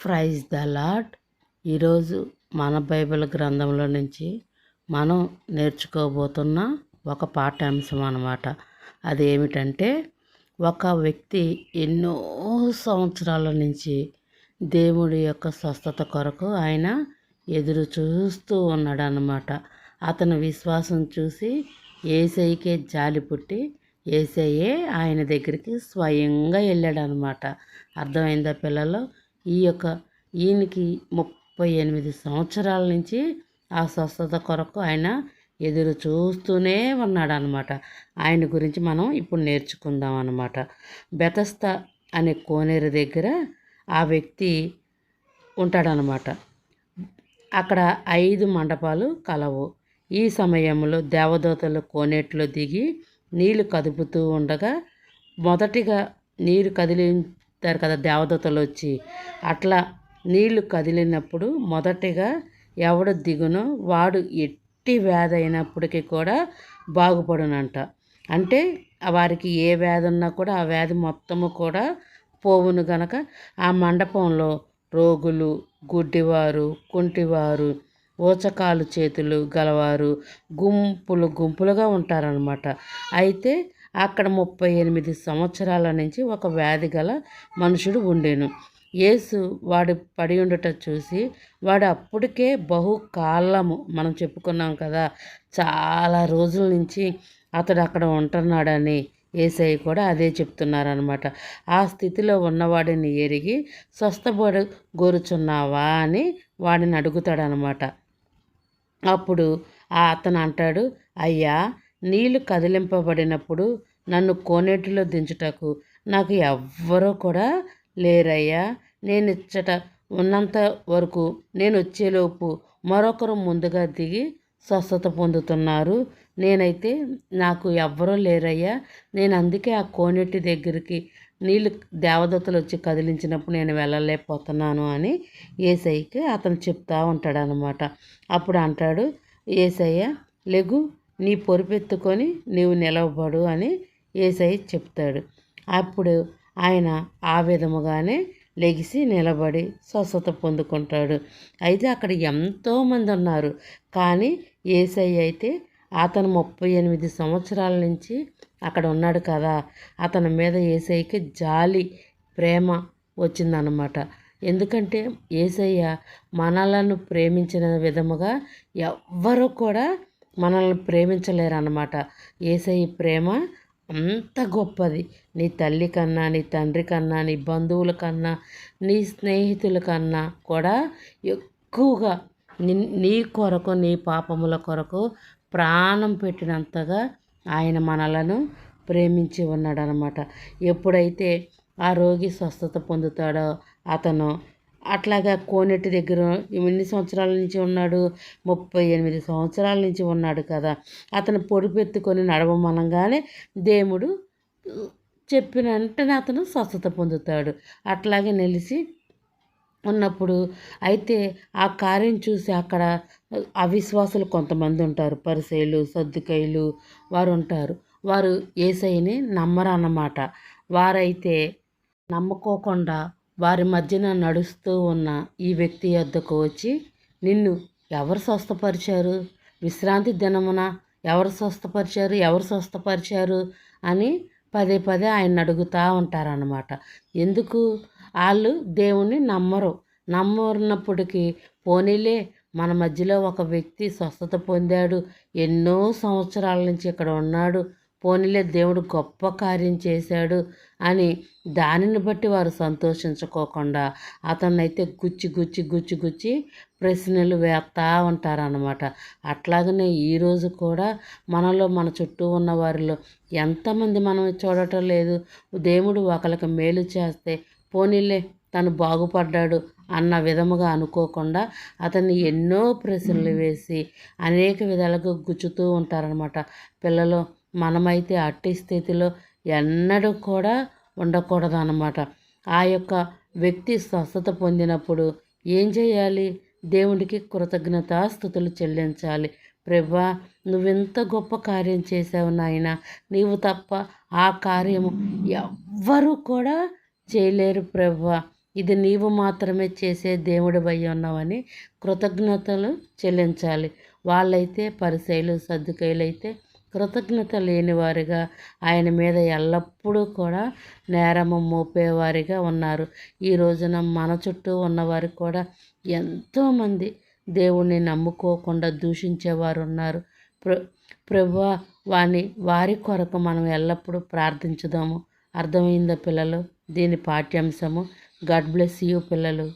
Praise the lord ఈరోజు మన Bible గ్రంథంలో నుంచి మనం నేర్చుకోబోతున్న ఒక పాఠ్యాంశం అన్నమాట. అదేమిటంటే ఒక వ్యక్తి ఎన్నో సంవత్సరాల నుంచి దేవుడి యొక్క స్వస్థత కొరకు ఆయన ఎదురు చూస్తూ ఉన్నాడు అతను విశ్వాసం చూసి ఏసైకే జాలి పుట్టి ఏసయ్యే ఆయన దగ్గరికి స్వయంగా వెళ్ళాడనమాట అర్థమైందా పిల్లలు? ఈ యొక్క ఈయనకి ముప్పై ఎనిమిది సంవత్సరాల నుంచి ఆ స్వస్థత కొరకు ఆయన ఎదురు చూస్తూనే ఉన్నాడు అనమాట ఆయన గురించి మనం ఇప్పుడు నేర్చుకుందాం అనమాట బెతస్త అనే కోనేరు దగ్గర ఆ వ్యక్తి ఉంటాడనమాట అక్కడ ఐదు మండపాలు కలవు. ఈ సమయంలో దేవదూతలు కోనేట్లో దిగి నీళ్ళు కదుపుతూ ఉండగా మొదటిగా నీరు కదిలి చెప్తారు కదా దేవదూతలు వచ్చి. అట్లా నీళ్ళు కదిలినప్పుడు మొదటిగా ఎవడు దిగునో వాడు ఎట్టి వ్యాధి అయినప్పటికీ కూడా బాగుపడునంట. అంటే వారికి ఏ వ్యాధి ఉన్నా కూడా ఆ వ్యాధి మొత్తము కూడా పోవును గనక ఆ మండపంలో రోగులు గుడ్డివారు కుంటివారు ఊచకాలు చేతులు గలవారు గుంపులు గుంపులుగా ఉంటారనమాట అయితే అక్కడ ముప్పై ఎనిమిది సంవత్సరాల నుంచి ఒక వ్యాధి గల మనుషుడు ఉండేను. యేసు వాడు పడి ఉండుట చూసి వాడు అప్పటికే బహుకాలము మనం చెప్పుకున్నాం కదా చాలా రోజుల నుంచి అతడు అక్కడ ఉంటున్నాడని ఏసై కూడా అదే చెప్తున్నారనమాట ఆ స్థితిలో ఉన్నవాడిని ఎరిగి స్వస్థపడు గోరుచున్నావా? అని వాడిని అడుగుతాడనమాట అప్పుడు అతను అంటాడు అయ్యా నీళ్ళు కదిలింపబడినప్పుడు నన్ను కోనేటిలో దించుటకు నాకు ఎవ్వరూ కూడా లేరయ్యా. నేను ఇచ్చట ఉన్నంత వరకు నేను వచ్చేలోపు మరొకరు ముందుగా దిగి స్వస్థత పొందుతున్నారు. నేనైతే నాకు ఎవ్వరూ లేరయ్యా. నేను అందుకే ఆ కోనేటి దగ్గరికి నీళ్ళు దేవదత్తలు వచ్చి కదిలించినప్పుడు నేను వెళ్ళలేకపోతున్నాను అని ఏసైకి అతను చెప్తా ఉంటాడనమాట అప్పుడు అంటాడు ఏసయ్య లెగు నీ పొరుపెత్తుకొని నీవు నిలవబడు అని ఏసై చెప్తాడు. అప్పుడు ఆయన ఆ విధముగానే లెగిసి నిలబడి స్వస్థత పొందుకుంటాడు. అయితే అక్కడ ఎంతోమంది ఉన్నారు. కానీ ఏసై అయితే అతను ముప్పై ఎనిమిది సంవత్సరాల నుంచి అక్కడ ఉన్నాడు కదా. అతని మీద ఏసైకి జాలి ప్రేమ వచ్చిందనమాట ఎందుకంటే ఏసయ్య మనలను ప్రేమించిన విధముగా ఎవ్వరూ కూడా మనల్ని ప్రేమించలేరన్నమాట. ఏసై ప్రేమ అంత గొప్పది. నీ తల్లి కన్నా నీ తండ్రి కన్నా నీ బంధువుల కన్నా నీ స్నేహితుల కన్నా కూడా ఎక్కువగా నీ కొరకు నీ పాపముల కొరకు ప్రాణం పెట్టినంతగా ఆయన మనలను ప్రేమించి ఉన్నాడనమాట ఎప్పుడైతే ఆ రోగి స్వస్థత పొందుతాడో అతను అట్లాగా కోనెట్టి దగ్గర ఎన్ని సంవత్సరాల నుంచి ఉన్నాడు ముప్పై ఎనిమిది సంవత్సరాల నుంచి ఉన్నాడు కదా. అతను పొడిపెత్తుకొని నడవమనగానే దేవుడు చెప్పిన వెంటనే అతను స్వస్థత పొందుతాడు. అట్లాగే నిలిచి ఉన్నప్పుడు అయితే ఆ కార్యం చూసి అక్కడ అవిశ్వాసులు కొంతమంది ఉంటారు. పరిసేలు సర్దుకైలు వారు ఉంటారు. వారు ఏసైని నమ్మరన్నమాట. వారైతే నమ్ముకోకుండా వారి మధ్యన నడుస్తూ ఉన్న ఈ వ్యక్తి వద్దకు వచ్చి నిన్ను ఎవరు స్వస్థపరిచారు? విశ్రాంతి దినమున ఎవరు స్వస్థపరిచారు? ఎవరు స్వస్థపరిచారు? అని పదే పదే ఆయన అడుగుతూ ఉంటారన్నమాట. ఎందుకు? వాళ్ళు దేవుణ్ణి నమ్మరు. నమ్మరున్నప్పటికీ పోనీలే మన మధ్యలో ఒక వ్యక్తి స్వస్థత పొందాడు. ఎన్నో సంవత్సరాల నుంచి ఇక్కడ ఉన్నాడు. పోనీలే దేవుడు గొప్ప కార్యం చేశాడు అని దానిని బట్టి వారు సంతోషించుకోకుండా అతన్నైతే గుచ్చి గుచ్చి గుచ్చి గుచ్చి ప్రశ్నలు వేస్తూ ఉంటారనమాట అట్లాగనే ఈరోజు కూడా మనలో మన చుట్టూ ఉన్న వారిలో ఎంతమంది మనం చూడటం లేదు. దేవుడు ఒకరికి మేలు చేస్తే పోనీలే తను బాగుపడ్డాడు అన్న విధముగా అనుకోకుండా అతన్ని ఎన్నో ప్రశ్నలు వేసి అనేక విధాలుగా గుచ్చుతూ ఉంటారనమాట పిల్లలు మనమైతే అట్టి స్థితిలో ఎన్నడూ కూడా ఉండకూడదు అన్నమాట ఆ యొక్క వ్యక్తి స్వస్థత పొందినప్పుడు ఏం చేయాలి? దేవుడికి కృతజ్ఞతాస్థుతులు చెల్లించాలి. ప్రభా నువ్వెంత గొప్ప కార్యం చేసావు నాయన. నీవు తప్ప ఆ కార్యము ఎవ్వరూ కూడా చేయలేరు ప్రభా. ఇది నీవు మాత్రమే చేసే దేవుడి అయి ఉన్నావని కృతజ్ఞతలు చెల్లించాలి. వాళ్ళైతే పరిశైలు సర్దుకైలు అయితే కృతజ్ఞత లేనివారుగా ఆయన మీద ఎల్లప్పుడూ కూడా నేరము మోపేవారిగా ఉన్నారు. ఈ రోజున మన చుట్టూ ఉన్నవారు కూడా ఎంతోమంది దేవుణ్ణి నమ్ముకోకుండా దూషించేవారు ఉన్నారు ప్ర ప్రభు వాని వారి కొరకు మనం ఎల్లప్పుడూ ప్రార్థించుదాము. అర్థమైందా పిల్లలు? దీని పాఠ్యాంశము. గాడ్ బ్లెస్ యూ పిల్లలు.